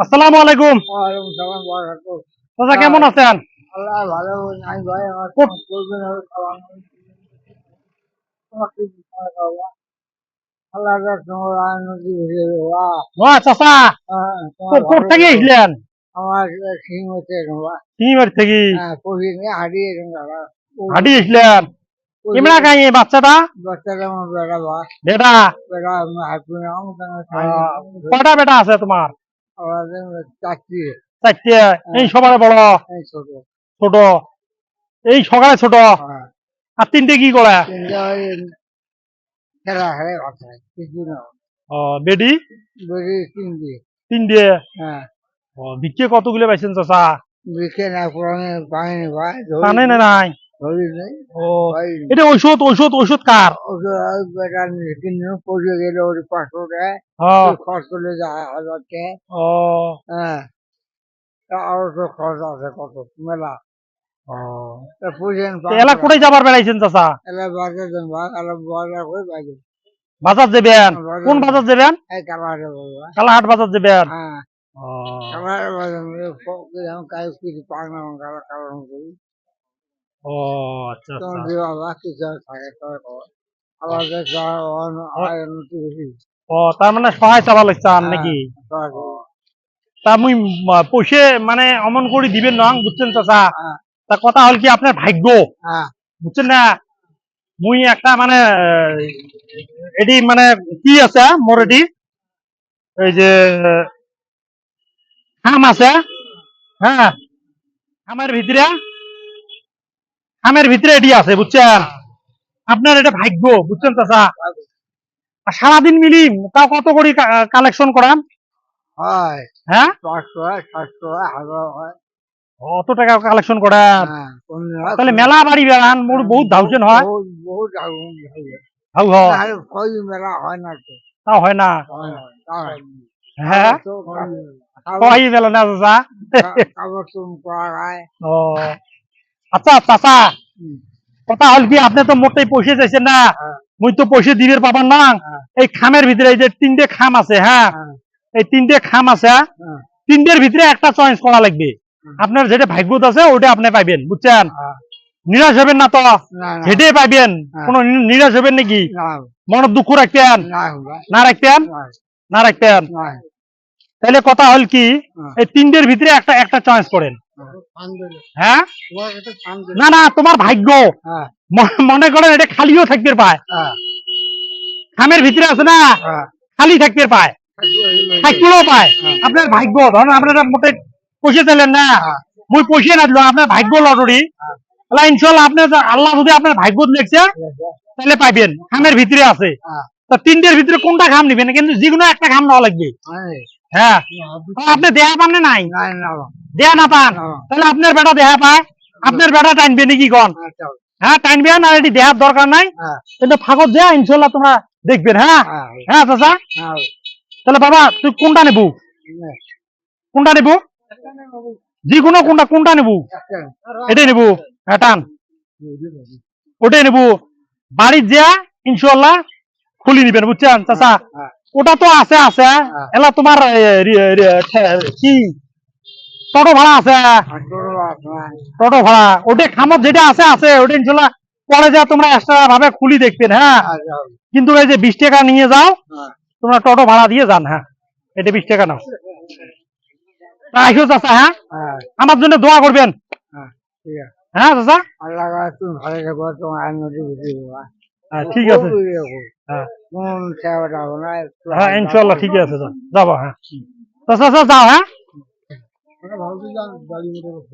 আসসালামু আলাইকুম। চাচা কেমন আছেন? আল্লাহ ভালো আমার থেকে থেকে? হারিয়ে বাচ্চাটা? আমার বেটা কয়টা বেটা আছে তোমার? চারটে এই সবার বড়। ছোট। ছোট। এই সকালে ছোট। হ্যাঁ। আর তিনটে কি করে? বেডি? হ্যাঁ। কতগুলো পাইছেন চাচা? বিকে না পুরানো পানি ভাই নাই? ধরি নেই ও এটা ঔষধ ঔষধ ঔষধ কার? কিনে পড়ে গেল ওর পাঁচশো টাকা খরচ হাজার টাকা হ্যাঁ। আরও তো খরচ আছে কত? মেলা। এলা কোথায় যাবার বেড়াইছেন চাচা? এলা বাজার এলা বাজার করে বাজার বাজার। যাবেন? কোন বাজার যাবেন? এই কালারে বাবা কালাহাট বাজার যাবেন? বাজার কাজ কিছু পাক না কালার কালার করি ও আচ্ছা আচ্ছা। ও তার মানে সহায় চালা লাগছান নাকি? তা মুই পয়সে মানে অমন করে দিবেন নং বুঝছেন চাচা? হ্যাঁ। তা কথা হল কি আপনার ভাগ্য? হ্যাঁ। বুঝছেন না? মুই একটা মানে এটি মানে কি আছে মোর এটি এই যে খাম আছে হ্যাঁ? খামের ভিতরে? খামের ভিতরে এটি আছে বুঝছেন? আপনার এটা ভাগ্য বুঝছেন চাচা? সারাদিন মিলি তাও কত করে কালেকশন করান? হ্যাঁ। পাঁচশো হয়। অত টাকা কালেকশন করেন? হ্যাঁ তাহলে মেলা বাড়ি বেড়ান মোর বহুত ধাউছেন হয়। মেলা হয় না তাও হয় না? হয় মেলা? চাচা? ও। আচ্ছা চাচা। কথা হল কি আপনি তো মোটেই পয়সা চাইছেন না। হ্যাঁ। মুই তো পয়সা দিবের পাবার না। হ্যাঁ। এই খামের ভিতরে এই যে তিনটে খাম আছে হ্যাঁ। এই তিনটে খাম আছে হ্যাঁ, তিনটের ভিতরে একটা চয়েস করা লাগবে। আপনার যেটা ভাগ্যত আছে ওটা আপনি পাইবেন বুঝছেন। নিরাশ হবেন না তো? হেঁটে পাইবেন। কোন নিরাশ হবেন নাকি? মনে দুঃখ রাখতেন? না রাখতেন? না রাখতেন? তাহলে কথা হল কি। এই তিনটের ভিতরে একটা একটা চয়েস করেন। হ্যাঁ। দিলে- না না তোমার ভাগ্য। হ্যাঁ। মনে করেন এটা খালিও থাকতে পায়। হ্যাঁ। খামের ভিতরে আছে না? হ্যাঁ। খালি থাকতে পায়। থাকলেও পায়। হ্যাঁ। আপনার ভাগ্য ধরুন আপনারা মোটে পয়সা চাইলেন না? হ্যাঁ। মুই পয়সা না দিলাম আপনার ভাগ্য লটারি। হ্যাঁ। তাহলে ইনশাল্লাহ আপনার আল্লাহ যদি আপনার ভাগ্য লিখছে তাহলে পাইবেন। খামের ভিতরে আছে। হ্যাঁ। তা তিনটের ভিতরে কোনটা খাম নিবেন? কিন্তু যে কোনো একটা খাম নেওয়া লাগবে। হ্যাঁ, হ্যাঁ। আপনি দেহা পান না নাই? না না পান। তাহলে আপনার বেটা দেহা পায়। আপনার বেটা টানবে নাকি কন? আচ্ছা হ্যাঁ টানবেন আর এটি দেহার দরকার নাই। হ্যাঁ। কিন্তু ফাঁকত যা ইনশাল্লাহ তোমরা দেখবেন হ্যাঁ? হ্যাঁ হ্যাঁ। চাচা? হ্যাঁ। তাহলে বাবা তুই কোনটা নেবু? কোনটা নেবু? যে কোনো কোনটা কোনটা নেবু? এটাই নেবু। হ্যাঁ টান। ওটাই নেবু। বাড়ির যা ইনশাল্লাহ খুলি নিবেন বুঝছেন চাচা? হ্যাঁ। ওটা তো আছে আছে এলা তোমার কি? টোটো ভাড়া আছে। টোটো ভাড়া ওটা খামত যেটা আছে আছে ওটা ইনশাল্লাহ পরে যা তোমরা এক্সট্রা ভাবে খুলি দেখবেন হ্যাঁ? কিন্তু এই যে বিশ টাকা নিয়ে যাও তোমরা টোটো ভাড়া দিয়ে যান হ্যাঁ। এটা বিশ টাকা নাও। চাচা হ্যাঁ? আমার জন্য দোয়া করবেন। ঠিক আছে। হ্যাঁ চাচা? হ্যাঁ। ঠিক আছে। হ্যাঁ। হ্যাঁ ইনশাল্লাহ ঠিক আছে যাব হ্যাঁ। তো চাচা যাও হ্যাঁ? 내가 방송장 기다리는 거